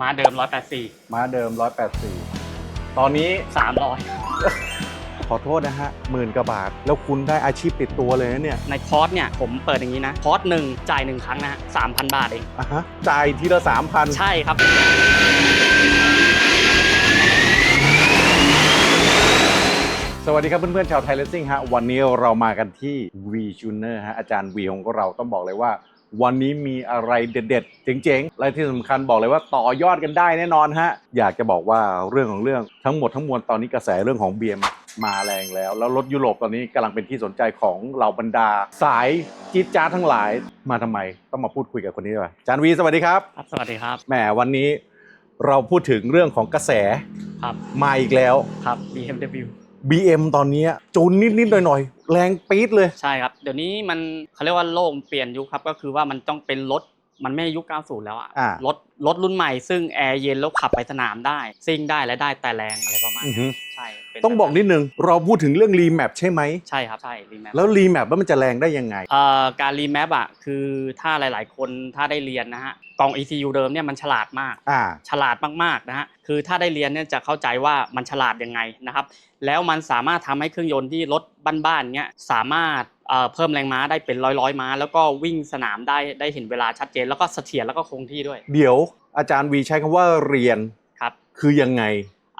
ม้าเดิม 184 ม้าเดิม 184 ตอนนี้ 300 ขอโทษนะฮะหมื่นกว่าบาท แล้วคุณได้อาชีพติดตัวเลยนะเนี่ยในคอร์สเนี่ยผมเปิดอย่างนี้นะ คอร์สหนึ่งจ่ายหนึ่งครั้งนะฮะ3,000 บาทเอง อะฮะจ่ายทีละ3,000ใช่ครับ สวัสดีครับเพื่อนๆชาวไทยเลสซิ่งฮะ วันนี้เรามากันที่ V j u n e r ฮะอาจารย์วีของเราต้องบอกเลยว่า วันนี้มีอะไรเด็ดๆ เจ๋งๆ และที่สำคัญบอกเลยว่าต่อยอดกันได้แน่นอนฮะ อยากจะบอกว่าเรื่องของเรื่องทั้งหมดทั้งมวลตอนนี้กระแสเรื่องของ BM มาแรงแล้ว แล้วรถยุโรปตอนนี้กำลังเป็นที่สนใจของเหล่าบรรดา สายจี๊ดจ้าดทั้งหลายมาทำไมต้องมาพูดคุยกับคนนี้ดีกว่าอาจารย์วีสวัสดีครับครับ สวัสดีครับแหมวันนี้เราพูดถึงเรื่องของกระแสครับมาอีกแล้วครับ BMW BM ตอนนี้จูนนิดๆหน่อยๆ แรงปี๊ดเลย ใช่ครับ เดี๋ยวนี้มันเขาเรียกว่าโลกเปลี่ยนยุคครับ ก็คือว่ามันต้องเป็นรถมันไม่ยุค 90 แล้วอะอ่ารถรถรุ่นใหม่ซึ่งแอร์เย็นแล้วขับไปสนามได้ ซิ่งได้และได้แต่แรงอะไรประมาณอือนี้ฮึใช่เป็น ต้องบอกนิดนึง เราพูดถึงเรื่องรีแมปใช่ไหมใช่ครับใช่รีแมปแล้วรีแมปแล้วมันจะแรงได้ยังไง เอ่อการรีแมปอะคือถ้าหลาย ๆ คนถ้าได้เรียนนะฮะกล่อง ECU เดิมเนี่ยมันฉลาดมาก อ่า ฉลาดมากๆนะฮะคือถ้าได้เรียนเนี่ยจะเข้าใจว่ามันฉลาดยังไงนะครับ แล้วมันสามารถทำให้เครื่องยนต์ที่รถบ้านๆเนี้ยสามารถเอ่อเพิ่มแรงม้าได้เป็นร้อยๆม้า แล้วก็วิ่งสนามได้ได้เห็นเวลาชัดเจน แล้วก็เสถียรแล้วก็คงที่ด้วยเดี๋ยวอาจารย์วีใช้คำว่าเรียนครับ คือยังไง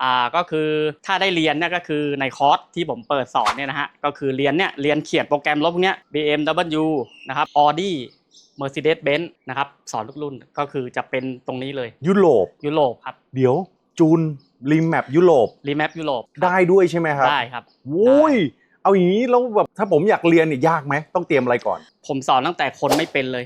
อ่าก็คือถ้าได้เรียนเนี่ยก็คือในคอร์สที่ผมเปิดสอนเนี่ยนะฮะก็คือเรียนเนี่ยเรียนเขียนโปรแกรมรถพวกเนี้ย BMW นะครับ Audi Mercedes-Benz นะครับสอนทุกรุ่นก็คือจะเป็นตรงนี้เลยยุโรปยุโรปครับ เดี๋ยวจูนรีแมปยุโรปรีแมปยุโรปครับได้ด้วยใช่ไหมครับได้ครับโว้ยเอาอย่างนี้แล้วแบบถ้าผมอยากเรียนเนี่ยยากไหมต้องเตรียมอะไรก่อน ผมสอนตั้งแต่คนไม่เป็นเลย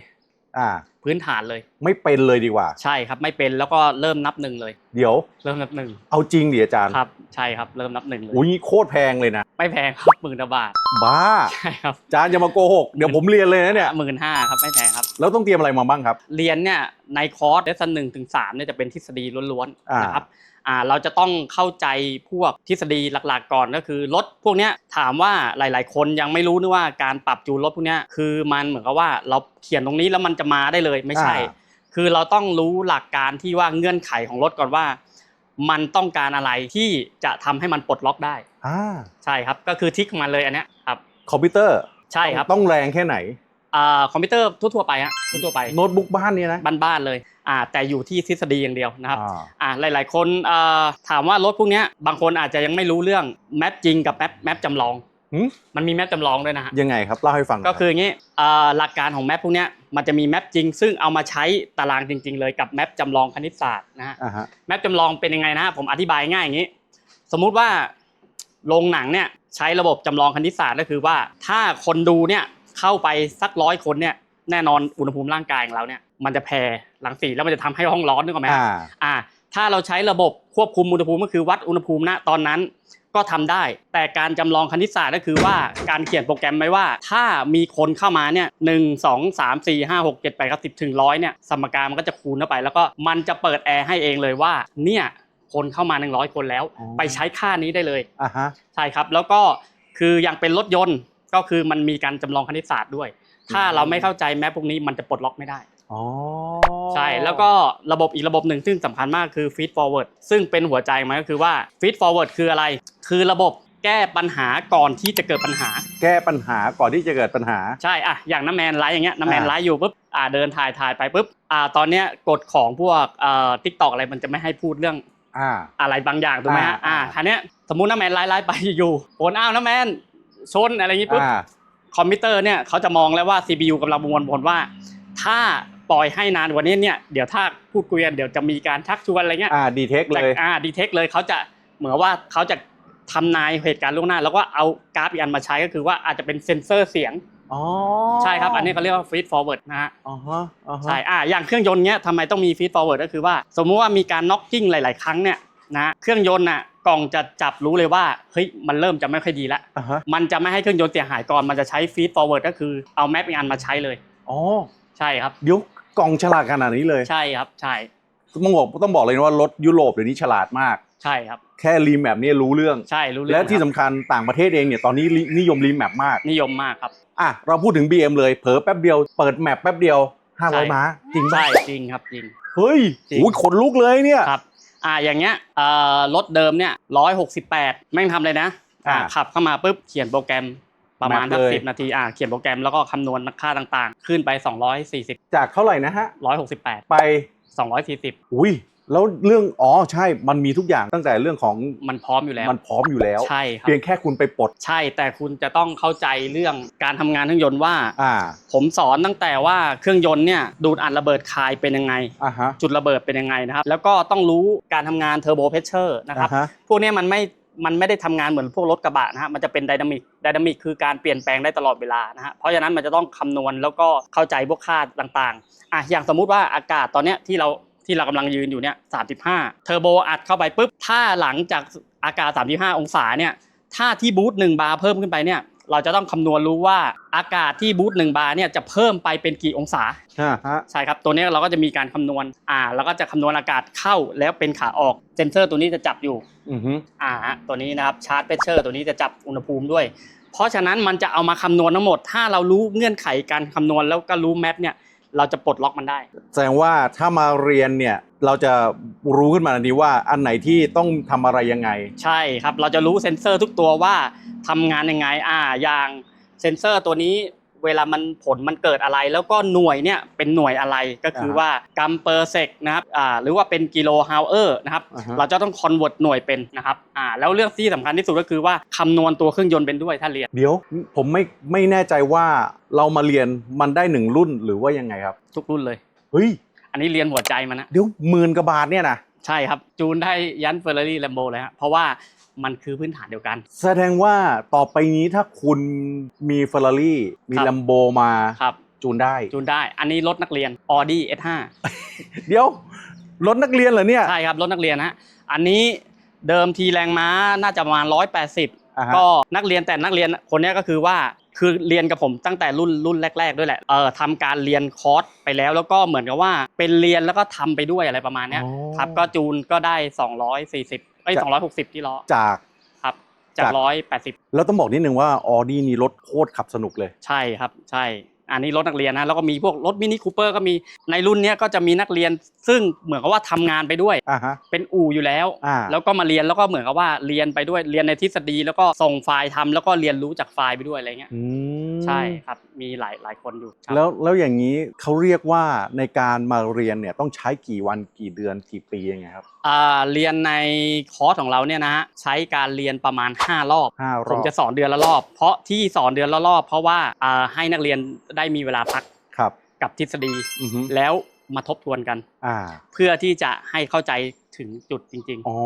อ่า พื้นฐานเลย ไม่เป็นเลยดีกว่า ใช่ครับไม่เป็นแล้วก็เริ่มนับหนึ่งเลย เดี๋ยว เริ่มนับหนึ่งเอาจริงดิอาจารย์ครับใช่ครับเริ่มนับหนึ่งเลยอุ้ยโคตรแพงเลยนะ ไม่แพงครับหมื่นบาทบ้าใช่ครับอาจารย์อย่ามาโกหกเดี๋ยวผมเรียนเลยนะเนี่ยหมื่นห้าครับไม่แพงครับแล้วต้องเตรียมอะไรมาบ้างครับ เรียนเนี่ยในคอร์สเลสซันหนึ่งถึงสามเนี่ยจะเป็นทฤษฎีล้วนอ่าๆนะครับ อ่าเราจะต้องเข้าใจพวกทฤษฎีหลักๆก่อนก็คือรถพวกเนี้ยถามว่าหลาย ๆ คนยังไม่รู้นึกว่าการปรับจูนรถพวกเนี้ยคือมันเหมือนกับว่าเราเขียนตรงนี้แล้วมันจะมาได้เลยไม่ใช่ อ่า คือเราต้องรู้หลักการที่ว่าเงื่อนไขของรถก่อนว่า มันต้องการอะไรที่จะทำให้มันปลดล็อกได้ อ่าใช่ครับ ก็คือทิกมาเลยอันเนี้ยครับ คอมพิวเตอร์ใช่ครับ ต้องแรงแค่ไหน อ่าคอมพิวเตอร์ทั่วๆไปฮะทั่วๆไปโน้ตบุ๊กบ้านเนี่ยนะบ้านๆเลยอ่าแต่อยู่ที่ทฤษฎีอย่างเดียวนะครับอ่าอ่าหลาย ๆ คนอ่าถามว่ารถพวกเนี้ยบางคนอาจจะยังไม่รู้เรื่องแมปจริงกับแมปแมปจำลองหืมมันมีแมปจำลองด้วยนะฮะ ยังไงครับเล่าให้ฟังหน่ยก็คืออย่างนี้อ่าหลักการของแมปพวกเนี้ยมันจะมีแมปจริง ซึ่งเอามาใช้ตารางจริง ๆ เลยกับแมปจำลองคณิตศาสตร์นะฮะอ่าฮะแมปจำลองเป็นยังไงนะผมอธิบายง่ายอย่างนี้ สมมุติว่าโรงหนังเนี่ยใช้ระบบจำลองคณิตศาสตร์ก็คือว่า ถ้าคนดูเนี่ย เข้าไปสักร้อยคนเนี่ยแน่นอนอุณหภูมิร่างกายของเราเนี่ยมันจะแผ่รังสีแล้วมันจะทำให้ห้องร้อนนึกออกไหมฮะอ่าอ่า ถ้าเราใช้ระบบควบคุมอุณหภูมิก็คือวัดอุณหภูมิณตอนนั้นก็ทำได้ แต่การจำลองคณิตศาสตร์ก็คือว่าการเขียนโปรแกรมไว้ว่า ถ้ามีคนเข้ามาเนี่ยหนึ่งสองสามสี่ห้าหกเจ็ดแปดเก้าสิบถึงร้อยเนี่ยสมการมันก็จะคูณเข้าไป แล้วก็มันจะเปิดแอร์ให้เองเลยว่า เนี่ยคนเข้ามาหนึ่งร้อยคนแล้วอ๋อไปใช้ค่านี้ได้เลยอ่าฮะใช่ครับ แล้วก็คืออย่างเป็นรถยนต์ ก็คือมันมีการจำลองคณิตศาสตร์ด้วย ถ้าเราไม่เข้าใจแม้พวกนี้มันจะปลดล็อกไม่ได้ อ๋อใช่ แล้วก็ระบบอีกระบบหนึ่งซึ่งสำคัญมากคือ feed forward ซึ่งเป็นหัวใจมันก็คือว่า feed forward คืออะไร คือระบบแก้ปัญหาก่อนที่จะเกิดปัญหา แก้ปัญหาก่อนที่จะเกิดปัญหา ใช่ อะ อย่างน้ำแมนไลฟ์อย่างเงี้ย น้ำแมนอ่าไลฟ์อยู่ปุ๊บ อ่า เดินถ่ายถ่ายไปปุ๊บ อ่า ตอนเนี้ยกฎของพวกเอ่อทิกตอกอะไรมันจะไม่ให้พูดเรื่องอ่า อะไรบางอย่างถูกไหมฮะ อ่าอ่าอ่าคันเนี้ยสมมุติน้ำแมนไลฟ์ไลฟ์ไปอยู่โอนอ้าวน้ำแมน ชนอะไรอย่างงี้ปุ๊บอ่า คอมพิวเตอร์เนี่ยเขาจะมองแล้วว่า CPU กำลังประมวลผลว่า ถ้าปล่อยให้นานกว่านี้เนี่ยเดี๋ยวถ้าพูดคุยกันเดี๋ยวจะมีการชักชวนอะไรเงี้ยอ่าดีเทคเลยอ่าดีเทคเลยเขาจะเหมือนว่าเขาจะทำนายเหตุการณ์ล่วงหน้า แล้วก็เอากราฟอีกอันมาใช้ก็คือว่าอาจจะเป็นเซ็นเซอร์เสียง อ๋อใช่ครับ อันนี้เขาเรียกว่า feed forward นะฮะ อ๋อฮะอ๋อฮะ ใช่ อ่าอย่างเครื่องยนต์เนี้ยทำไมต้องมี feed forward ก็คือว่า สมมุติว่ามีการ knocking หลาย ๆ ครั้งเนี่ยนะ เครื่องยนต์น่ะ กล่องจะจับรู้เลยว่าเฮ้ยมันเริ่มจะไม่ค่อยดีละอ่าฮะมันจะไม่ให้เครื่องยนต์เสียหายก่อนมันจะใช้ feed forward ก็คือเอาแมปอีกอันมาใช้เลยอ๋อใช่ครับ เดี๋ยวกล่องฉลาดขนาดนี้เลยใช่ครับใช่ต้องบอกต้องบอกเลยนะว่ารถยุโรปเดี๋ยวนี้ฉลาดมาก ใช่ครับ แค่รีแมปเนี่ยรู้เรื่อง ใช่รู้เรื่องและที่คสำรับคัญต่างประเทศเองเนี่ยตอนนี้นิยมรีแมปมาก นิยมมากครับ อะ เราพูดถึง BM เลย เผลอแป๊บเดียวเปิดแมปแป๊บเดียว ใช่ 500 ม้า จริงป่ะใช่จริงครับจริง เฮ้ยจริง โอ้ยขนลุกเลยเนี่ย ครับ อ่าอย่างเงี้ยเอ่อรถเดิมเนี่ยร้อยหกสิบแปดแม่งทำเลยนะอ่าอ่าขับเข้ามาปุ๊บเขียนโปรแกรมประมาณแมปสักเลยสิบนาทีอ่าเขียนโปรแกรมแล้วก็คำนวณค่าต่างๆ ขึ้นไปสองร้อยสี่สิบจากเท่าไหร่นะฮะร้อยหกสิบแปดไปสองร้อยสี่สิบอุ้ย แล้วเรื่องอ๋อใช่มันมีทุกอย่างตั้งแต่เรื่องของมันพร้อมอยู่แล้วมันพร้อมอยู่แล้ว ใช่ครับเพียงแค่คุณไปปลด ใช่แต่คุณจะต้องเข้าใจเรื่องการทำงานเครื่องยนต์ว่า อ่า ผมสอนตั้งแต่ว่าเครื่องยนต์เนี่ยดูดอัดระเบิดคายเป็นยังไง อ่าฮะ จุดระเบิดเป็นยังไงนะครับ แล้วก็ต้องรู้การทำงานเทอร์โบเพชเชอร์นะครับอ่าฮะพวกเนี้ยมันไม่มันไม่ได้ทำงานเหมือนพวกรถกระบะนะฮะ มันจะเป็นไดนามิก ไดนามิกคือการเปลี่ยนแปลงได้ตลอดเวลานะฮะ เพราะฉะนั้นมันจะต้องคำนวณแล้วก็เข้าใจพวกค่าต่างๆ อะ อย่างสมมุติว่าอากาศตอนเนี้ยที่เรา ที่เรากำลังยืนอยู่เนี่ย35 เทอร์โบอัดเข้าไปปุ๊บ ถ้าหลังจากอากาศ 35 องศาเนี่ย ถ้าที่บูทหนึ่งบาร์เพิ่มขึ้นไปเนี่ย เราจะต้องคำนวณรู้ว่าอากาศที่บูทหนึ่งบาร์เนี่ยจะเพิ่มไปเป็นกี่องศาอ่าฮะใช่ครับ ตัวเนี้ยเราก็จะมีการคำนวณ อ่า แล้วก็จะคำนวณอากาศเข้าแล้วเป็นขาออกเซนเซอร์ตัวนี้จะจับอยู่อือฮึอ่าฮะตัวนี้นะครับชาร์จเพชเชอร์ตัวนี้จะจับอุณหภูมิด้วย เพราะฉะนั้นมันจะเอามาคำนวณทั้งหมด ถ้าเรารู้เงื่อนไขการคำนวณแล้วก็รู้แมปเนี่ย เราจะปลดล็อกมันได้ แสดงว่าถ้ามาเรียนเนี่ยเราจะรู้ขึ้นมาทันทีว่าอันไหนที่ต้องทำอะไรยังไง ใช่ครับ เราจะรู้เซ็นเซอร์ทุกตัวว่าทำงานยังไงอ่าอย่างเซ็นเซอร์ตัวนี้ เวลามันผลมันเกิดอะไร แล้วก็หน่วยเนี่ยเป็นหน่วยอะไรก็คืออ่าฮะว่ากัมเปอร์เซกนะครับอ่าหรือว่าเป็นกิโลฮาวเออร์นะครับอ่าฮะเราจะต้องคอนเวิร์ตหน่วยเป็นนะครับอ่าแล้วเรื่องที่สำคัญที่สุดก็คือว่าคำนวณตัวเครื่องยนต์เป็นด้วยถ้าเรียนเดี๋ยวผมไม่ไม่แน่ใจว่าเรามาเรียนมันได้หนึ่งรุ่นหรือว่ายังไงครับ ทุกรุ่นเลยเฮ้ยอันนี้เรียนหัวใจมันนะเดี๋ยวหมื่นกว่าบาทเนี่ยนะใช่ครับจูนได้ยันเฟอร์รารี่แลมโบเลยฮะเพราะว่า มันคือพื้นฐานเดียวกัน แสดงว่าต่อไปนี้ถ้าคุณมีเฟอร์รารี่มีครับลัมโบมาครับ จูนได้ จูนได้ อันนี้รถนักเรียน Audi S5 เดี๋ยว รถนักเรียนเหรอเนี่ยใช่ครับรถนักเรียนฮะอันนี้เดิมทีแรงม้าน่าจะประมาณ180 อ่าฮะก็นักเรียนแต่นักเรียนคนเนี้ยก็คือว่าคือเรียนกับผมตั้งแต่รุ่นรุ่นแรก ๆ ด้วยแหละเออทำการเรียนคอร์สไปแล้ว แล้วก็เหมือนกับว่าเป็นเรียนแล้วก็ทำไปด้วยอะไรประมาณเนี้ยอ๋อครับก็จูนก็ได้ 240 เอ้ย260 ที่ล้อจากครับจากจาก 180 แล้วต้องบอกนิดนึงว่าออดี้นี่รถโคตรขับสนุกเลย ใช่ครับ ใช่ อันนี้รถนักเรียนนะแล้วก็มีพวกรถมินิคูเปอร์ก็มีในรุ่นเนี้ยก็จะมีนักเรียน ซึ่งเหมือนกับว่าทำงานไปด้วย อ่าฮะ เป็นอู่อยู่แล้ว อ่า แล้วก็มาเรียนแล้วก็เหมือนกับว่าเรียนไปด้วยเรียนในทฤษฎีแล้วก็ส่งไฟล์ทำแล้วก็เรียนรู้จากไฟล์ไปด้วยอะไรเงี้ยอืมใช่ครับมีหลายหลายคนอยู่ครับแล้วแล้วอย่างนี้เขาเรียกว่าในการมาเรียนเนี่ยต้องใช้กี่วันกี่เดือนกี่ปียังไงครับอ่าเรียนในคอร์สของเราเนี่ยนะฮะใช้การเรียนประมาณ 5 รอบ ห้ารอบผมจะสอนเดือนละรอบ เพราะที่สอนเดือนละรอบ เพราะว่าอ่าให้นักเรียนได้มีเวลาพักครับ กับทฤษฎีอือฮึแล้วมาทบทวนกัน อ่าเพื่อที่จะให้เข้าใจถึงจุดจริง อ๋อ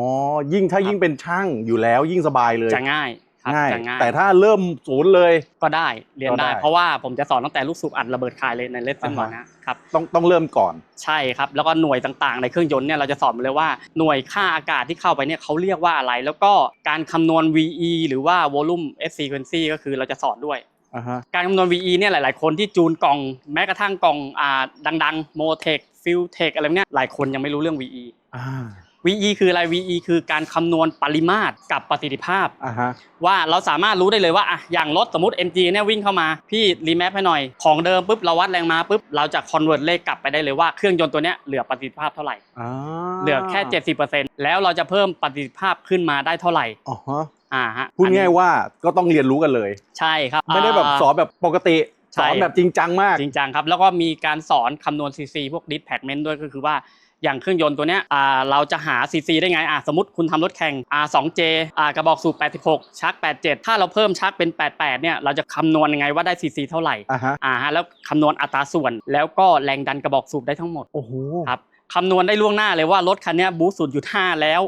ยิ่งถ้าครับ ยิ่งเป็นช่างอยู่แล้วยิ่งสบายเลยๆ จะง่ายครับง่าย จะง่ายแต่ถ้าเริ่มศูนย์เลย ก็ได้เรียนก็ได้ ได้ เพราะว่าผมจะสอนตั้งแต่ลูกสูบอัดระเบิดคายเลยในเลสเซนอ่าวัฮะนนะครับ ต้องต้องเริ่มก่อน ใช่ครับ แล้วก็หน่วยต่างๆ ในเครื่องยนต์เนี่ยเราจะสอนไปเลยว่าหน่วยค่าอากาศที่เข้าไปเนี่ยเขาเรียกว่าอะไร แล้วก็การคำนวณ VE หรือว่า volume S frequency ก็คือเราจะสอนด้วยอ่าฮะ การคำนวณ VE เนี่ยหลาย ๆ คนที่จูนกล่องแม้กระทั่งกล่องอ่าดังๆ Motec Filtech อะไรพวกเนี้ยหลายคนยังไม่รู้เรื่อง VE อ่า VE คืออะไร VE คือการคำนวณปริมาตรกับประสิทธิภาพอ่าฮะว่าเราสามารถรู้ได้เลยว่าอะอย่างรถสมมติ MG เนี่ยวิ่งเข้ามา พี่รีแมปให้หน่อย ของเดิมปุ๊บเราวัดแรงม้าปุ๊บเราจะคอนเวิร์ตเลขกลับไปได้เลยว่าเครื่องยนต์ตัวเนี้ยเหลือประสิทธิภาพเท่าไหร่อ่าเหลือแค่ 70%แล้วเราจะเพิ่มประสิทธิภาพขึ้นมาได้เท่าไหร่ อ๋อฮะอ่าฮะพูดอันนี้ง่ายๆว่าก็ต้องเรียนรู้กันเลย ใช่ครับไม่ได้แบบาสอนแบบปกติใช่สอนแบบจริงจังมากจริงจังครับ แล้วก็มีการสอนคำนวณ CC พวก d i s p a c m e n t ด้วยก็คือว่าอย่างเครื่องยนต์ตัวเนี้ยอ่าเราจะหา CC ได้ไงอ่าสมมติคุณทำรถแข่งอ่า 2J อ่ากระบอกสูบ 86 ชัก 87 ถ้าเราเพิ่มชักเป็น 88 เนี่ย เราจะคำนวณยังไงว่าได้ CC เท่าไหร่อ่าฮะอ่าฮะแล้วคำนวณอัตราส่วน แล้วก็แรงดันกระบอกสูบได้ทั้งหมด โอ้โห ครับคำนวณได้ล่วงหน้าเลยว่ารถคันเนี้ยบูสต์ศูนย์จุดห้าแล้ว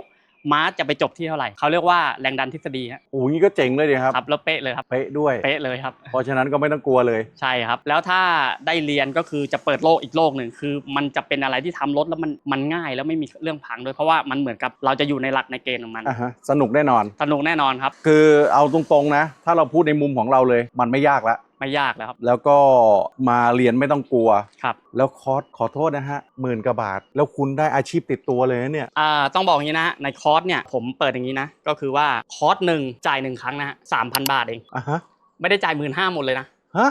ม้าจะไปจบที่เท่าไหร่เขาเรียกว่าแรงดันทฤษฎีฮะโอ้โหนี่ก็เจ๋งเลยดีครับครับแล้วเป๊ะเลยครับเป๊ะด้วยเป๊ะเลยครับ เพราะฉะนั้นก็ไม่ต้องกลัวเลยใช่ครับ แล้วถ้าได้เรียนก็คือจะเปิดโลกอีกโลกหนึ่งคือ มันจะเป็นอะไรที่ทำรถแล้วมันมันง่ายแล้วไม่มีเรื่องพังด้วยเพราะว่ามันเหมือนกับเราจะอยู่ในหลักในเกณฑ์ของมันอ่าฮะสนุกแน่นอนสนุกแน่นอนครับ คือเอาตรงๆนะ ถ้าเราพูดในมุมของเราเลย มันไม่ยากละ ไม่ยากแล้วครับ แล้วก็มาเรียนไม่ต้องกลัว ครับ แล้วคอร์สขอโทษนะฮะหมื่นกว่าบาท แล้วคุณได้อาชีพติดตัวเลยนะเนี่ย อ่าต้องบอกอย่างนี้นะฮะในคอร์สเนี่ยผมเปิดอย่างนี้นะ ก็คือว่าคอร์สหนึ่งจ่ายหนึ่งครั้งนะฮะสามพันบาทเอง อะฮะ ไม่ได้จ่ายหมื่นห้าหมดเลยนะ ฮะ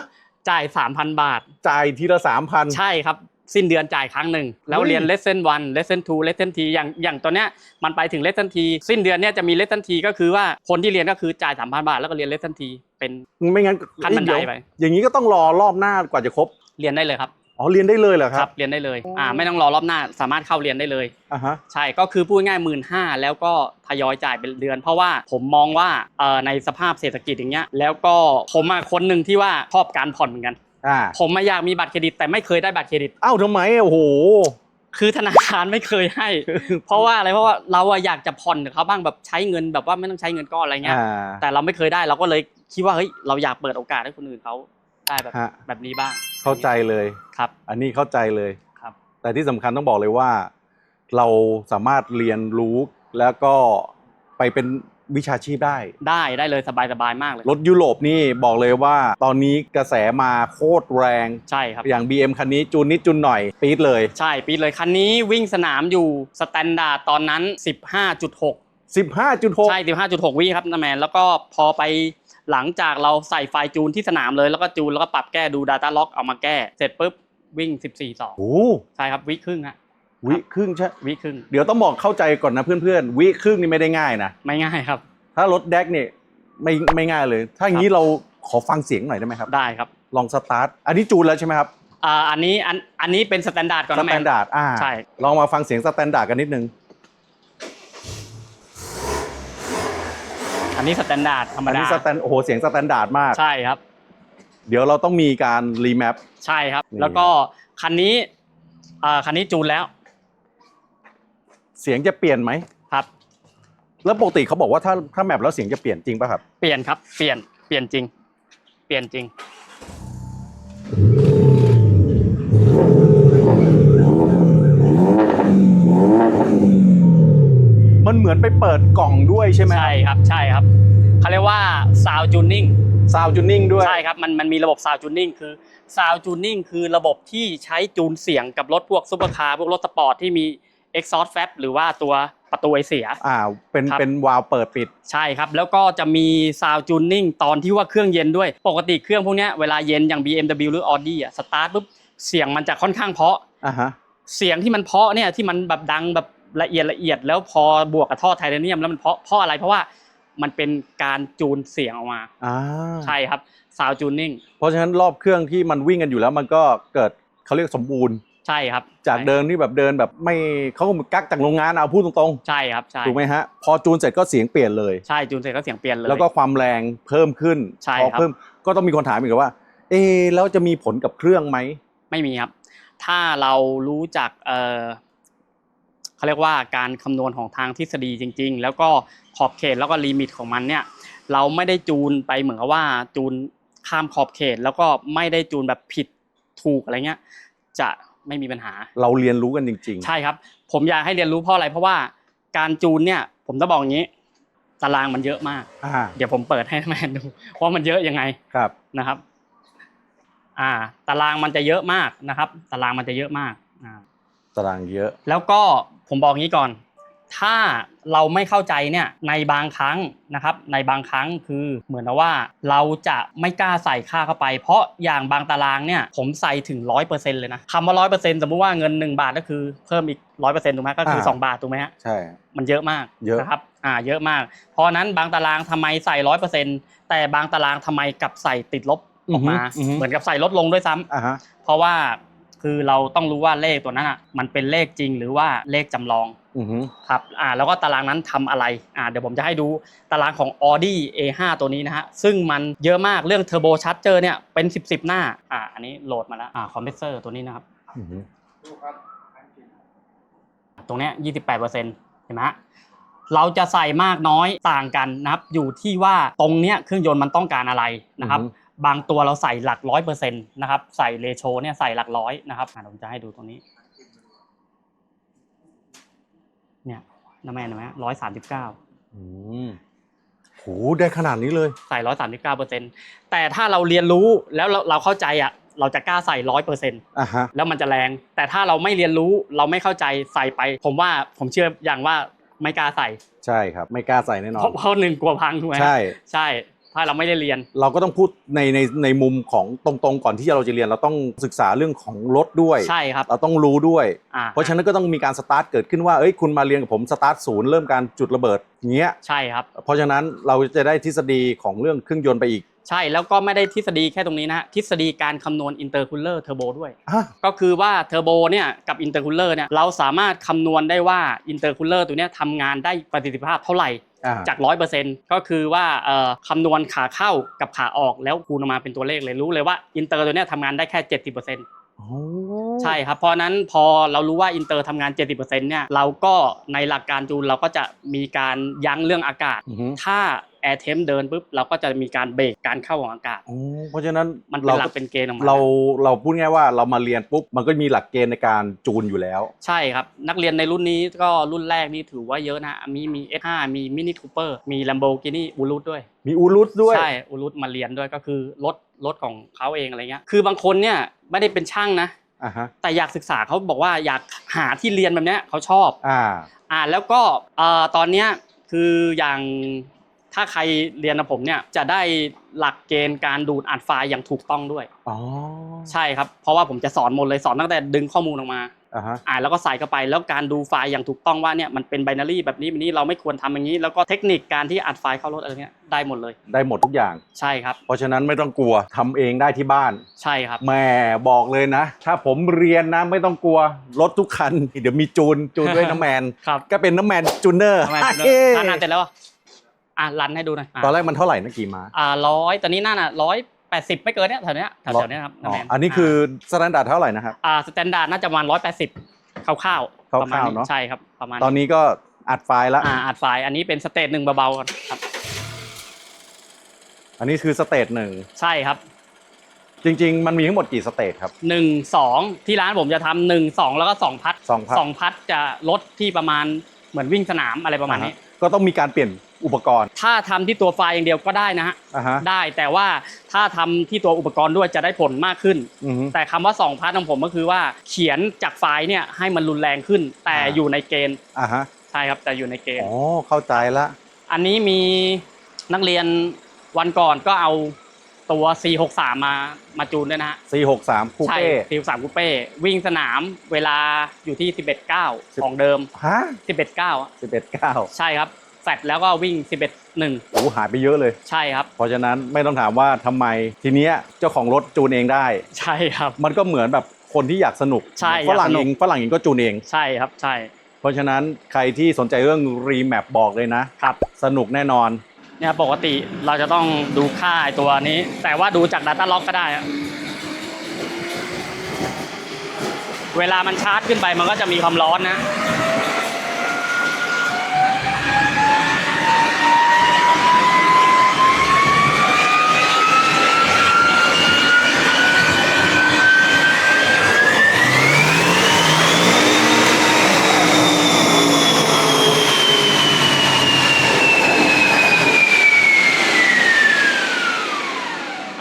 จ่ายสามพันบาท จ่ายทีละสามพัน ใช่ครับ สิ้นเดือนจ่ายครั้งหนึ่งแล้วเฮ้ยเรียน lesson 1 lesson 2 lesson 3อย่างอย่างตัวเนี้ยมันไปถึง lesson 3สิ้นเดือนเนี้ยจะมี lesson 3ก็คือว่าคนที่เรียนก็คือจ่าย3,000บาทแล้วก็เรียน lesson 3เป็นไม่งั้นขั้นบันไดเยวไปอย่างนี้ก็ต้องรอรอบหน้ากว่าจะครบเรียนได้เลยครับอ๋อเรียนได้เลยเหรอคครัรับบเรียนได้เลยอ่าไม่ต้องรอรอบหน้าสามารถเข้าเรียนได้เลยอ่าฮะใช่ก็คือพูดง่ายหมื่นห้าแล้วก็ทยอยจ่ายเป็นเดือน เพราะว่าผมมองว่าเอ่อในสภาพเศรษฐกิจอย่างเงี้ยแล้วก็ผมอะคนหนึ่งที่ว่าชอบการผ่อนเหมือนกัน อ่าผมมาอยากมีบัตรเครดิตแต่ไม่เคยได้บัตรเครดิต เอ้าทำไมโอ้โห คือธนาคารไม่เคยให้ เพราะว่าอะไรเพราะว่าเราอะอยากจะผ่อนกับเขาบ้างแบบใช้เงินแบบว่าไม่ต้องใช้เงินก้อนอะไรเงี้ย อ่า แต่เราไม่เคยได้เราก็เลยคิดว่าเฮ้ยเราอยากเปิดโอกาสให้คนอื่นเขาได้แบบฮะ แบบนี้บ้างเข้าใจเลย ครับ อันนี้เข้าใจเลย ครับ แต่ที่สำคัญต้องบอกเลยว่า เราสามารถเรียนรู้แล้วก็ไปเป็น วิชาชีพได้ ได้ได้เลยสบายสบายๆมากเลย รถยุโรปนี่บอกเลยว่าตอนนี้กระแสมาโคตรแรง ใช่ครับ อย่าง BM คันนี้จูนนิดจูนหน่อยปี๊ดเลย ใช่ปีเลยคันนี้วิ่งสนามอยู่สแตนดาร์ดตอนนั้น 15.6 15.6 ใช่ 15.6 วิครับนะแมน แล้วก็พอไปหลังจากเราใส่ไฟล์จูนที่สนามเลย แล้วก็จูน แล้วก็ปรับแก้ดู Data Log เอามาแก้ เสร็จปุ๊บวิ่ง 14.2โอ้ใช่ครับ วิครึ่งฮะ วิครึ่งใช่ วิครึ่งเดี๋ยวต้องบอกเข้าใจก่อนนะเพื่อนๆ วิครึ่งนี่ไม่ได้ง่ายนะ ไม่ง่ายครับ ถ้ารถแดกเนี่ยไม่ไม่ง่ายเลย ถ้าอย่างนี้เราขอฟังเสียงหน่อยได้ไหมครับ ได้ครับ ลองสตาร์ท อันนี้จูนแล้วใช่ไหมครับ อ่า อันนี้อันอันนี้เป็นสแตนดาร์ดก่อนสนะแมแตนนดาร์ดอ่าใช่ ลองมาฟังเสียงสแตนดาร์ดกันนิดนึง อันนี้สแตนดาร์ดธรรมอันดานี้สแตนโอ้โหเสียงสแตนดาร์ดมาก ใช่ครับ เดี๋ยวเราต้องมีการรีแมป ใช่ครับ นี่ แล้วก็คันนี้อ่าคันนี้จูนแล้ว เสียงจะเปลี่ยนไหมครับ แล้วปกติเขาบอกว่าถ้าถ้าแมปแล้วเสียงจะเปลี่ยนจริงป่ะครับ เปลี่ยนครับ เปลี่ยน เปลี่ยนจริง เปลี่ยนจริง มันเหมือนไปเปิดกล่องด้วยใช่ไหมใช่ครับ ใช่ครับ เขาเรียกว่า sound tuning ซาวจูนนิ่งด้วย ใช่ครับ มันมันมีระบบ sound tuning คือ sound tuning คือระบบที่ใช้จูนเสียงกับรถพวกซุปเปอร์คาร์พวกรถสปอร์ตที่มี exhaust flap หรือว่าตัวประตูไอเสีย อ่า เป็น ครับ เป็นวาล์วเปิดปิด ใช่ครับ แล้วก็จะมี sound tuning ตอนที่ว่าเครื่องเย็นด้วย ปกติเครื่องพวกเนี้ยเวลาเย็นอย่าง BMW หรือ Audi อะสตาร์ทปุ๊บเสียงมันจะค่อนข้างเพราะ อ่าฮะ เสียงที่มันเพราะเนี่ยที่มันแบบดังแบบละเอียดละเอียด แล้วพอบวกกับท่อไทเทเนียมแล้วมันเพราะเพราะอะไรเพราะว่ามันเป็นการจูนเสียงออกมาอ่า ใช่ครับ sound tuning เพราะฉะนั้นรอบเครื่องที่มันวิ่งกันอยู่แล้วมันก็เกิดเขาเรียกสมบูรณ์ ใช่ครับจากใช่เดิมที่แบบเดินแบบไม่เขาก็กักจากโรงงานเอาพูดตรงใช่ครับใช่ๆถูกไหมฮะพอจูนเสร็จก็เสียงเปลี่ยนเลย ใช่จูนเสร็จก็เสียงเปลี่ยนเลย แล้วก็ความแรงเพิ่มขึ้นใช่พอครับ เพิ่มก็ต้องมีคนถามอีกว่า เอะแล้วจะมีผลกับเครื่องไหม ไม่มีครับ ถ้าเรารู้จักเออเขาเรียกว่าการคำนวณของทางทฤษฎีจริง ๆ แล้วก็ขอบเขตแล้วก็ลิมิตของมันเนี่ย เราไม่ได้จูนไปเหมือนกับว่าจูนข้ามขอบเขต แล้วก็ไม่ได้จูนแบบผิดถูกอะไรเงี้ย จะ ไม่มีปัญหา เราเรียนรู้กันจริงใช่ครับ ผมอยากให้เรียนรู้เพราะอะไร เพราะว่าการจูนเนี่ยผมจะบอกอย่างนี้ ตารางมันเยอะมากๆอ่า เดี๋ยวผมเปิดให้แม่ดูว่ามันเยอะยังไงครับ นะครับ อ่า ตารางมันจะเยอะมากนะครับ ตารางมันจะเยอะมากอ่าตารางเยอะ แล้วก็ผมบอกงี้ก่อน ถ้าเราไม่เข้าใจเนี่ยในบางครั้งนะครับ ในบางครั้งคือเหมือนกับว่าเราจะไม่กล้าใส่ค่าเข้าไป เพราะอย่างบางตารางเนี่ยผมใส่ถึงร้อยเปอร์เซ็นเลยนะคำว่าร้อยเปอร์เซ็นสมมติว่าเงินหนึ่งบาทก็คือเพิ่มอีกร้อยเปอร์เซ็นต์ถูกไหมก็คือสองบาทถูกไหมฮะใช่ มันเยอะมากเยอะนะครับอ่าเยอะมาก เพราะฉะนั้นบางตารางทำไมใส่ร้อยเปอร์เซ็นแต่บางตารางทำไมกลับใส่ติดลบออกมาอือฮึเหมือนกับใส่ลดลงด้วยซ้ำอ่าฮะเพราะว่า คือเราต้องรู้ว่าเลขตัวนั้นอะมันเป็นเลขจริงหรือว่าเลขจำลองอือฮึครับอ่าแล้วก็ตารางนั้นทำอะไรอ่าเดี๋ยวผมจะให้ดูตารางของ Audi A5 ตัวนี้นะฮะซึ่งมันเยอะมากเรื่อง Turbo Charger เนี่ยเป็น 10 10 หน้าอ่าอันนี้โหลดมาแล้วอ่าคอมเพรสเซอร์ตัวนี้นะครับ อือฮึตรงเนี้ย28%เห็นไหมฮะเราจะใส่มากน้อยต่างกันนะครับ อยู่ที่ว่าตรงเนี้ยเครื่องยนต์มันต้องการอะไรนะครับ บางตัวเราใส่หลักร้อยเปอร์เซ็นต์นะครับใส่เรโชเนี่ยใส่หลักร้อยนะครับอะผมจะให้ดูตรงนี้ เนี่ยน้าแม่นไหมร้อยสามสิบเก้าอืมโหได้ขนาดนี้เลย ใส่ร้อยสามสิบเก้าเปอร์เซ็นต์แต่ถ้าเราเรียนรู้แล้วเราเราเข้าใจอะ เราจะกล้าใส่ร้อยเปอร์เซ็นต์อะฮะแล้วมันจะแรง แต่ถ้าเราไม่เรียนรู้เราไม่เข้าใจใส่ไป ผมว่าผมเชื่ออย่างว่าไม่กล้าใส่ ใช่ครับ ไม่กล้าใส่แน่นอเพนราะเพราะหนึ่งกลัวพังถูกไหมฮะใช่ ใช่ ถ้าเราไม่ได้เรียน เราก็ต้องพูดในในในมุมของตรงๆ ก่อนที่เราจะเรียน เราต้องศึกษาเรื่องของรถด้วยใช่ครับ เราต้องรู้ด้วย อ่าเพราะฉะนั้นก็ต้องมีการสตาร์ทเกิดขึ้นว่าเอ้ยคุณมาเรียนกับผมสตาร์ทศูนย์เริ่มการจุดระเบิดอย่างเงี้ยใช่ครับ เพราะฉะนั้นเราจะได้ทฤษฎีของเรื่องเครื่องยนต์ไปอีกใช่แล้วก็ไม่ได้ทฤษฎีแค่ตรงนี้นะฮะทฤษฎีการคำนวณอินเตอร์คูลเลอร์เทอร์โบด้วย อะก็คือว่าเทอร์โบเนี่ยกับอินเตอร์คูลเลอร์เนี่ยเราสามารถคำนวณได้ว่าอินเตอร์คูลเลอร์ตัวเนี้ยทำงานได้ประสิทธิภาพเท่าไหร่ อ่าจาก100%ก็คือว่าเอ่อคำนวณขาเข้ากับขาออกแล้วคูณออกมาเป็นตัวเลขเลยรู้เลยว่าอินเตอร์ตัวเนี้ยทำงานได้แค่70%โอ้ใช่ครับเพราะฉะนั้นพอเรารู้ว่าอินเตอร์ทำงาน 70%เนี่ยเราก็ในหลักการจูนเราก็จะมีการยั้งเรื่องอากาศอือฮึถ้า แอร์เทมเดินปุ๊บเราก็จะมีการเบรกการเข้าของอากาศโอ้เพราะฉะนั้นมันเป็นเราหลักเป็นเกณฑ์ออกมาเราเราพูดง่ายว่าเรามาเรียนปุ๊บมันก็มีหลักเกณฑ์ในการจูนอยู่แล้ว ใช่ครับ นักเรียนในรุ่นนี้ก็รุ่นแรกนี่ถือว่าเยอะนะมีมี S5 มีมินิคูเปอร์มี Lamborghini u r u s ด้วย มีอูรุสด้วย ใช่อูรุสมาเรียนด้วยก็คือรถรถของเขาเองอะไรเงี้ยคือบางคนเนี่ยไม่ได้เป็นช่างนะ อ่าฮะ แต่อยากศึกษาเขาบอกว่าอยากหาที่เรียนแบบเนี้ยเขาชอบอ่า อ่าแล้วก็เอ่อตอนเนี้ยคืออย่าง ถ้าใครเรียนกับผมเนี่ยจะได้หลักเกณฑ์การดูดอัดไฟล์อย่างถูกต้องด้วยอ๋อใช่ครับเพราะว่าผมจะสอนหมดเลยสอนตั้งแต่ดึงข้อมูลออกมาอ่าฮะอ่านแล้วก็ใส่เข้าไปแล้วการดูไฟล์อย่างถูกต้องว่าเนี่ยมันเป็นไบนารีแบบนี้แบบนี้เราไม่ควรทำอย่างนี้ แล้วก็เทคนิคการที่อัดไฟล์เข้ารถอะไรเงี้ยได้หมดเลย ได้หมดทุกอย่าง ใช่ครับ เพราะฉะนั้นไม่ต้องกลัวทำเองได้ที่บ้านใช่ครับ แหม่บอกเลยนะ ถ้าผมเรียนนะไม่ต้องกลัวรถทุกคัน เดี๋ยวมีจูนจูนด้วยน้ำแมน ครับก็เป็นน้ำแมนจูเนอร์ทำไมเฮ้อ่านนานเสร็จแล้วอะ อะรันให้ดูหน่อยอะตอนแรกมันเท่าไหร่นะกี่ม้าอ่าร้อยตอนนี้น่าน่ะร้อยแปดสิบไม่เกินเนี้ยแถวเนี้ยแถวๆเนี้ยครับอ๋อแมนอันนี้คือสแตนดาร์ดเท่าไหร่นะครับ อ่าสแตนดาร์ดน่าจะประมาณร้อยแปดสิบคร่าวๆคร่าวๆประมาณเนอะ ใช่ครับประมาณตอนนี้ก็อัดไฟล์แล้วอ่าอัดไฟล์อันนี้เป็นสเตจหนึ่งเบาๆก่อนครับอันนี้คือสเตจหนึ่งใช่ครับจริง ๆ มันมีทั้งหมดกี่สเตจครับหนึ่งสองที่ร้านผมจะทำหนึ่งสองแล้วก็สองพัดสองพัดสองพัดจะลดที่ประมาณเหมือนวิ่งสนามอะไรประมาณนี้อ่ฮก็ต้องมีการเปลี่ยน อุปกรณ์ ถ้าทำที่ตัวไฟล์อย่างเดียวก็ได้นะฮะอ่าฮะ ได้แต่ว่าถ้าทำที่ตัวอุปกรณ์ด้วยจะได้ผลมากขึ้น อือฮึ แต่คำว่าสองพัดของผมก็คือว่าเขียนจากไฟล์เนี่ยให้มันรุนแรงขึ้น แต่อ่า อยู่ในเกณฑ์อ่าฮะ ใช่ครับแต่อยู่ในเกณฑ์ อ๋อ เข้าใจละ อันนี้มีนักเรียนวันก่อนก็เอาตัว C63 มามาจูนด้วยนะฮะ 463คูใช่เป้ C63 คูเป้วิ่งสนามเวลาอยู่ที่ 11.9 ของเดิม ฮะ 11.9อะ11 9 ใช่ครับแฟ ลตแล้วก็วิ่ง 11.1โอ้หายไปเยอะเลย ใช่ครับ เพราะฉะนั้นไม่ต้องถามว่าทำไมทีเนี้ยเจ้าของรถจูนเองได้ ใช่ครับ มันก็เหมือนแบบคนที่อยากสนุกใช่ฝรั่งอยากสนุเอกงฝรั่งเองก็จูนเองใช่ครับใช่ เพราะฉะนั้นใครที่สนใจเรื่องรีแมปบอกเลยนะครับสนุกแน่นอนเนี่ยปกติเราจะต้องดูค่าไอ้ตัวนี้ แต่ว่าดูจาก Data Log ก็ได้อะเวลามันชาร์จขึ้นไปมันก็จะมีความร้อนนะ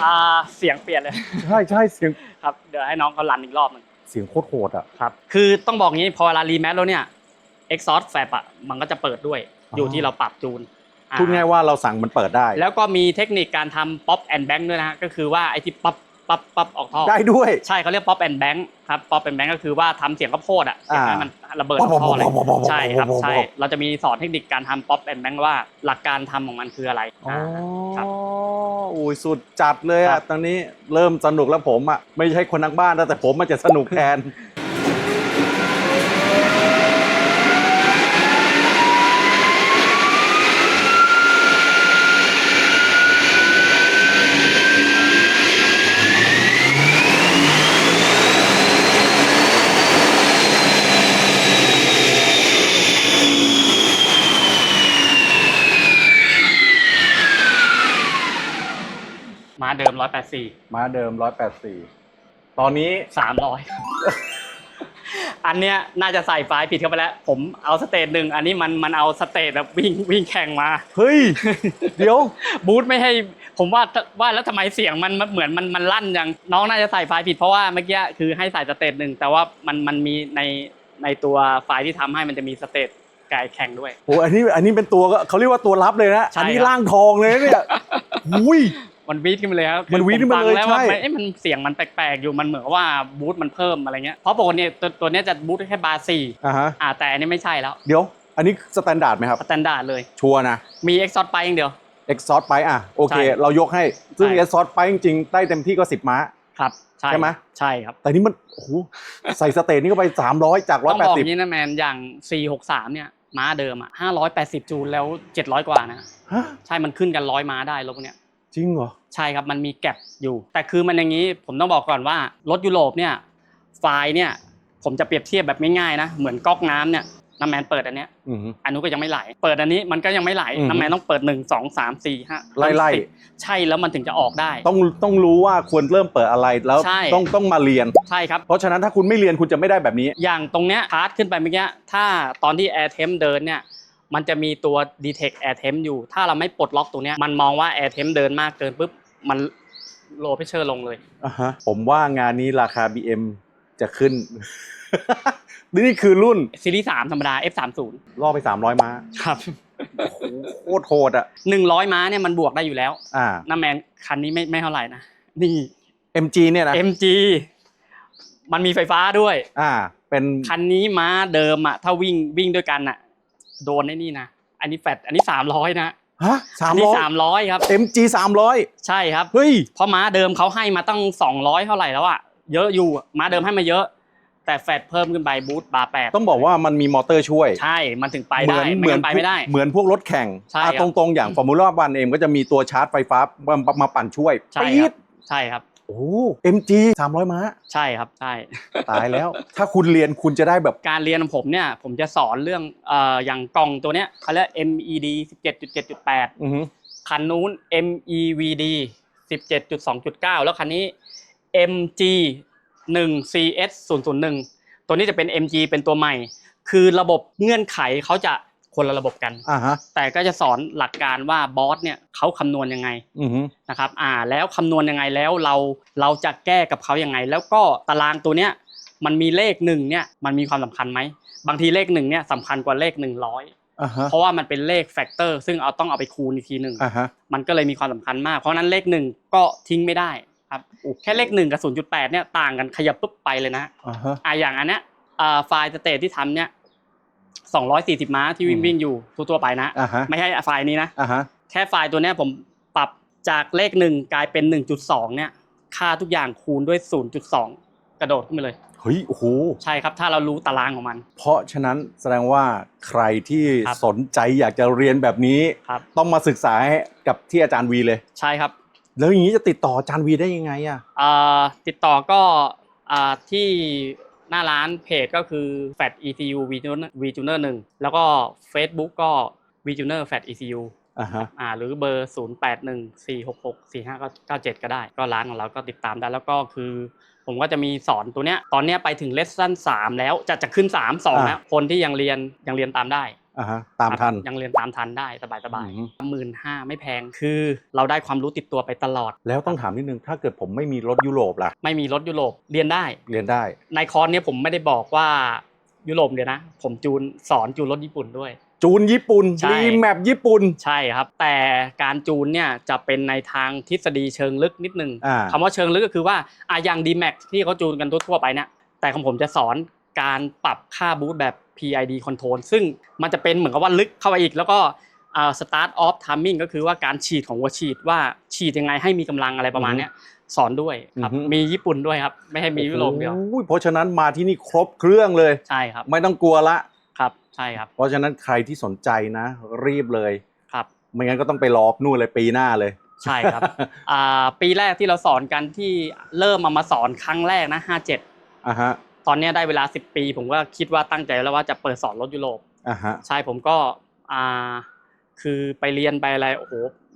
อ่าเสี ยงเปลี่ยนเลย ใช่ใช่เสียงครับ เดี๋ยวให้น้องเขารันอีกรอบหนึงเสียงโคตรโหดอะ ครับ คือต้องบอกงี้พอเวลารีแมทแล้วเนี่ย exhaust flap อะมันก็จะเปิดด้วย อ๋ออ ยู่ที่เราปรับจูนอ่พูดง่ายว่าเราสั่งมันเปิดได้ แล้วก็มีเทคนิคการทำ pop and bank ด้วยนะฮะก็คือว่าไอ้ที่ป๊อป ป๊อปป๊อปออกท่อได้ด้วย ใช่เขาเรียก pop and bank ครับ pop and bank ก็คือว่าทำเสียงข้าวโพดอะเสียงให้อ่ามัมันระเบิดออกท่อเลยใช่ครับใช่เราจะมีสอนเทคนิคการทำ pop and bank ว่าหลักการทำของมันคืออะไรอ๋อครับอุ้ยสุดจัดเลยครัอะบตอนนี้เริ่มสนุกแล้วผมอะไม่ใช่คนนักบ้านนะแต่ผมมันจะสนุกแทน มาเดิม184มาเดิม 184 ตอนนี้300อันเนี้ยน่าจะใส่ไฟล์ผิดเข้าไปแล้ว ผมเอาสเตจหนึ่ง อันนี้มันมันเอาสเตจแบบวิ่งวิ่งแข่งมา เฮ้ย เดี๋ยว บูธไม่ให้ ผมว่าว่าแล้วทำไมเสียงมันมันเหมือนมันมันลั่นอย่างน้องน่าจะใส่ไฟล์ผิดเพราะว่าเมื่อกี้คือให้ใส่สเตจหนึ่ง แต่ว่ามันมันมีในในตัวไฟล์ที่ทำให้มันจะมีสเตจไก่แข่งด้วย โอ้อันนี้อันนี้เป็นตัวก็เขาเรียกว่าตัวลับเลยนะใช่อันนี้ครับร่างทองเลยนะเนี่ยโหอุ้ย มันวีดขึ้นมาเลยครับมันวีดขึ้นมาเลยผฟังแล้วว่าใช่มันเอ๊ะมันเสียงมันแปลกๆอยู่มันเหมือนกับว่าบูทมันเพิ่มอะไรเงี้ยเพราะปกติตัวตัวเนี้ยจะบูทแค่บาร์สี่อ่าฮะอ่าแต่อันนี้ไม่ใช่แล้วเดี๋ยว อันนี้สแตนดาร์ดไหมครับสแตนดาร์ดเลยชัวร์นะมีเอ็กซ์ซอดไปอย่างเดียวเอ็กซอร์ไปอะโอเคใช่เรายกให้ซึ่งใช่เอ็กซอร์ไปจริงๆได้เต็มที่ก็10ม้าครับใช่ใช่ไหมใช่ครับ แต่นี่มันโอ้โหใส่สเตทนี่ก็ไป 300 จากต้องบอกอย่าง180นี้นะแมนอย่าง 463 เนี่ย ม้าเดิมอะ580 จูนแล้ว 700 กว่านะฮะใช่มันขึ้นกันร้อยม้าได้รถพวกเนี้ย จริงเหรอ ใช่ครับมันมีแก็บอยู่ แต่คือมันอย่างนี้ผมต้องบอกก่อนว่ารถยุโรปเนี่ยไฟล์เนี่ยผมจะเปรียบเทียบแบบง่ายๆนะเหมือนก๊อกน้ำเนี่ยน้ำแมนเปิดอันเนี้ยอือฮึอันนู้นก็ยังไม่ไหล เปิดอันนี้มันก็ยังไม่ไหลอือฮึน้ำแมนต้องเปิดหนึ่งสองสามสี่ห้าไล่สิบใช่แล้วมันถึงจะออกได้ ต้องต้องรู้ว่าควรเริ่มเปิดอะไรแล้วใช่ ต้องต้องมาเรียน ใช่ครับ เพราะฉะนั้นถ้าคุณไม่เรียนคุณจะไม่ได้แบบนี้ อย่างตรงเนี้ยพาร์ทขึ้นไปเมื่อกี้ถ้าตอนที่ Air Temp เดินเนี่ย มันจะมีตัว Detect Air Temp อยู่ ถ้าเราไม่ปลดล็อกตรงเนี้ยมันมองว่า Air Temp เดินมากเกินปุ๊บมันโลเพชเชอร์ลงเลยอ่าฮะผมว่างานนี้ราคา BM จะขึ้น นี่คือรุ่นซีรีส์3ธรรมดา F30 ล่อไป 300 ม้า ครับโอ้โหโคตรโหดอะ100 ม้าเนี่ยมันบวกได้อยู่แล้ว อ่าน้าแมนคันนี้ไม่ไม่เท่าไหร่นะ นี่ MG เนี่ยนะ MG มันมีไฟฟ้าด้วย อ่า เป็นคันนี้ม้าเดิมอะถ้าวิ่งวิ่งด้วยกันอะ โดนไอ้นี่นะ อันนี้แฟดอันนี้300นะฮะสาอัมนนี้ร้อย300ครับ MG สามร้อยใช่ครับ เฮ้ย เพราะม้าเดิมเขาให้มาตั้ง200เท่าไหร่แล้วอะเยอะอยู่อะม้าเดิมให้มาเยอะ แต่แฟดเพิ่มขึ้นไปบูทบาร์แปดต้องบอกว่ามันมีมอเตอร์ช่วยใช่ มันถึงไปได้ไม่งั้นไปไม่ได้ เหมือนพวกรถแข่งใช่อะครับตรงๆอย่างฟอร์มูล่าวันเองก็จะมีตัวชาร์จไฟฟ้ามามาปั่นช่วยใช่คปี๊รัดบใช่ครับ โอ้ MG 300 ม้า ใช่ครับใช่ ตายแล้ว ถ้าคุณเรียนคุณจะได้แบบ การเรียนของผมเนี่ย ผมจะสอนเรื่องเอ่ออย่างกล่องตัวเนี้ยเขาเรียก MED 17.7.8 อือฮึคันนู้น MEVD 17.2.9 แล้วคันนี้ MG 1 CS 001 ตัวนี้จะเป็น MG เป็นตัวใหม่ คือระบบเงื่อนไขเขาจะ คนละระบบกัน อ่าฮะแต่ก็จะสอนหลักการว่าบอสเนี่ยเขาคำนวณยังไงอือฮึนะครับอ่าแล้วคำนวณยังไงแล้วเราเราจะแก้กับเขายังไง แล้วก็ตารางตัวเนี้ยมันมีเลขหนึ่งเนี่ยมันมีความสำคัญไหมบางทีเลขหนึ่งเนี่ยสำคัญกว่าเลขหนึ่งร้อยอ่าฮะเพราะว่ามันเป็นเลขแฟกเตอร์ซึ่งเอาต้องเอาไปคูณอีกทีหนึ่ง อ่าฮะ มันก็เลยมีความสำคัญมาก เพราะฉะนั้นเลขหนึ่งก็ทิ้งไม่ได้ครับแค่เลขหนึ่งกับศูนย์จุดแปดเนี่ยต่างกันขยับปุ๊บไปเลยนะอ่าฮะ อ่าอย่างอันเนี้ยอ่าไฟล์สเตทที่ทำเนี่ย สองร้อยสี่สิบม้าที่วิ่งอืมวิ่งอยู่ทั่วๆไปนะ อ่าฮะไม่ใช่ไฟล์นี้นะ อ่าฮะแค่ไฟล์ตัวเนี้ยผมปรับจากเลขหนึ่งกลายเป็นหนึ่งจุดสองเนี่ย ค่าทุกอย่างคูณด้วยศูนย์จุดสองกระโดดขึ้นไปเลย เฮ้ยโอ้โหใช่ครับ ถ้าเรารู้ตารางของมัน เพราะฉะนั้นแสดงว่าใครที่ครับสนใจอยากจะเรียนแบบนี้ ครับ ต้องมาศึกษาให้กับที่อาจารย์วีเลย ใช่ครับแล้วอย่างนี้จะติดต่ออาจารย์วีได้ยังไงอะ อ่าติดต่อก็อ่าที่ หน้าร้านเพจก็คือ Fat ECU VTuner VTuner 1 แล้วก็ Facebook ก็ VTuner Fat ECU อ่าฮะอ่าหรือเบอร์ 0 8 1 4 6 6 4 5 9 7 ก็ได้ ก็ร้านของเราก็ติดตามได้ แล้วก็คือ ผมก็จะมีสอนตัวเนี้ย ตอนเนี้ยไปถึงเลสซัน3 แล้วจะจะขึ้น 3 2 แล้ว คนที่ยังเรียนยังเรียนตามได้ อ่าฮะตามทัน ยังเรียนตามทันได้สบายสบายอือฮึ หมื่นห้าไม่แพงคือเราได้ความรู้ติดตัวไปตลอด แล้วต้องถามนิดนึง ถ้าเกิดผมไม่มีรถยุโรปล่ะ ไม่มีรถยุโรปเรียนได้ เรียนได้ในคอร์สเนี้ยผมไม่ได้บอกว่ายุโรปเดียวนะ ผมจูนสอนจูนรถญี่ปุ่นด้วย จูนญี่ปุ่นใช่ รีแมปญี่ปุ่น ใช่ครับ แต่การจูนเนี่ยจะเป็นในทางทฤษฎีเชิงลึกนิดนึงอ่า คำว่าเชิงลึกก็คือว่าอะอย่าง D-Max ที่เขาจูนกันทั่วๆไปเนี่ยแต่ของผมจะสอนการปรับค่าบูทแบบ PID control ซึ่งมันจะเป็นเหมือนกับว่าลึกเข้าไปอีก แล้วก็อ่า start off timing ก็คือว่าการฉีดของหัวฉีดว่าฉีดยังไงให้มีกำลังอะไรประมาณเนี้ยสอนด้วยครับอือฮึมีญี่ปุ่นด้วยครับ ไม่ให้มียุโรปเดียวโอ้โหเพราะฉะนั้นมาที่นี่ครบเครื่องเลยใช่ครับ ไม่ต้องกลัวละครับใช่ครับ เพราะฉะนั้นใครที่สนใจนะ รีบเลยครับ ไม่งั้นก็ต้องไปรอนู่นเลยปีหน้าเลยใช่ครับอ่าปีแรกที่เราสอนกันที่เริ่มมามาสอนครั้งแรกนะ57อ่าฮะ ตอนเนี้ยได้เวลา 10 ปี ผมก็คิดว่าตั้งใจแล้วว่าจะเปิดสอนรถยุโรปอ่าฮะ ใช่ผมก็อ่าคือไปเรียนไปอะไรโอ้โห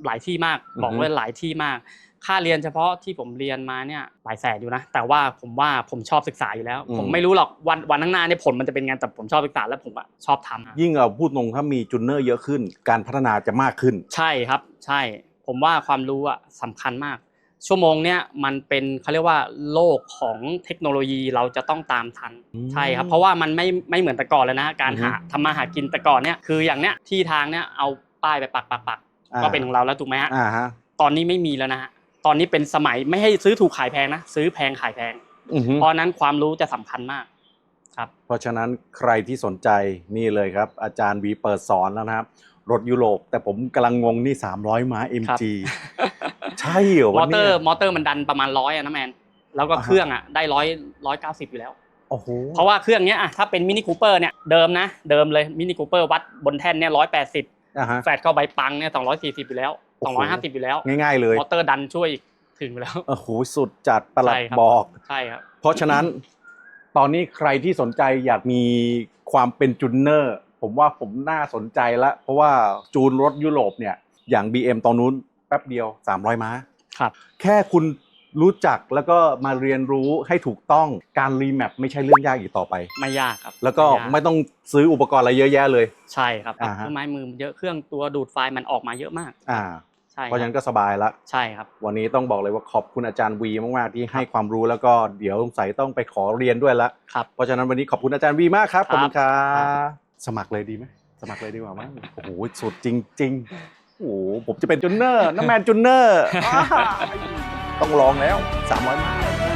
หลายที่มากอือฮึ บอกว่าหลายที่มาก ค่าเรียนเฉพาะที่ผมเรียนมาเนี่ยหลายแสนอยู่นะ แต่ว่าผมว่าผมชอบศึกษาอยู่แล้วผมไม่รู้หรอกวันวันข้างหน้าเนี่ยผลมันจะเป็นไงแต่ผมชอบศึกษาแล้วผมอะชอบทำ ยิ่งเราพูดตรงถ้ามีจูเนอร์เยอะขึ้น การพัฒนาจะมากขึ้น ใช่ครับใช่ผมว่าความรู้อะสำคัญมาก ชั่วโมงเนี้ยมันเป็นเขาเรียกว่าโลกของเทคโนโลยีเราจะต้องตามทันอืม ใช่ครับ เพราะว่ามันไม่ไม่เหมือนแต่ก่อนเลยนะการอือฮึหาทำมาหากินแต่ก่อนเนี่ยคืออย่างเนี้ยที่ทางเนี้ยเอาป้ายไปปักปักปักอ่าก็เป็นของเราแล้วถูกไหมฮะอ่าฮะตอนนี้ไม่มีแล้วนะฮะตอนนี้เป็นสมัยไม่ให้ซื้อถูกขายแพงนะซื้อแพงขายแพง อือฮึเพราะฉะนั้นความรู้จะสำคัญมากครับเพราะฉะนั้นใครที่สนใจนี่เลยครับ อาจารย์วีเปิดสอนแล้วนะครับ รถยุโรป แต่ผมกำลังงงนี่ 300 ม้า MG ใช่เหรอมอวะเตอเนี่ยร์มอเตอร์มันดันประมาณร้อยอะนะแมนแล้วก็อ่าฮะเครื่องอะได้ร้อยร้อยเก้าสิบอยู่แล้ว โอ้โหเพราะว่าเครื่องเนี้ยอะถ้าเป็นมินิคูเปอร์เนี่ยเดิมนะเดิมเลยมินิคูเปอร์วัดบนแท่นเนี่ยร้อยแปดสิบอะฮะ แฟดเข้าใบปังเนี่ยสองร้อยสี่สิบอยู่แล้วโอ้สองโห ร้อยห้าสิบอยู่แล้วง่ายๆเลยมอเตอร์ดันช่วยอีกถึงอยู่แล้ว โอ้โหสุดจัดประหลัดใช่ครับ บอก ใช่ครับ เพราะฉะนั้นตอนนี้ใครที่สนใจอยากมีความเป็นจูนเนอร์ ผมว่าผมน่าสนใจละเพราะว่าจูนรถยุโรปเนี่ย อย่าง BM ตอนนู้นแป๊บเดียว 300 ม้า ครับ แค่คุณรู้จักแล้วก็มาเรียนรู้ให้ถูกต้องการรีแมปไม่ใช่เรื่องยากอีกต่อไป ไม่ยากครับแล้วก็ยาไม่ต้องซื้ออุปกรณ์อะไรเยอะแยะเลย ใช่ครับอ่าฮะ เครื่องไม้มือมันเยอะเครื่องตัวดูดไฟล์มันออกมาเยอะมาก อ่า ใช่เพราะฉะคนั้รับนก็สบายละ ใช่ครับ วันนี้ต้องบอกเลยว่าขอบคุณอาจารย์วีมาก ๆ ที่ให้ความรู้แล้วก็เดี๋ยวสงสัยต้องไปขอเรียนด้วยละ ครับ เพราะฉะนั้นวันนี้ขอบคุณอาจารย์วีมากครับคขรัอบบคุณครัครับ บ สมัครเลยดีไหม สมัครเลยดีกว่ามั้งโอ้โห สุดจริงๆโอ้โหผมจะเป็นจูนเนอร์น้ำแมนจูนเนอร์อ้าวต้องลองแล้ว 300มาก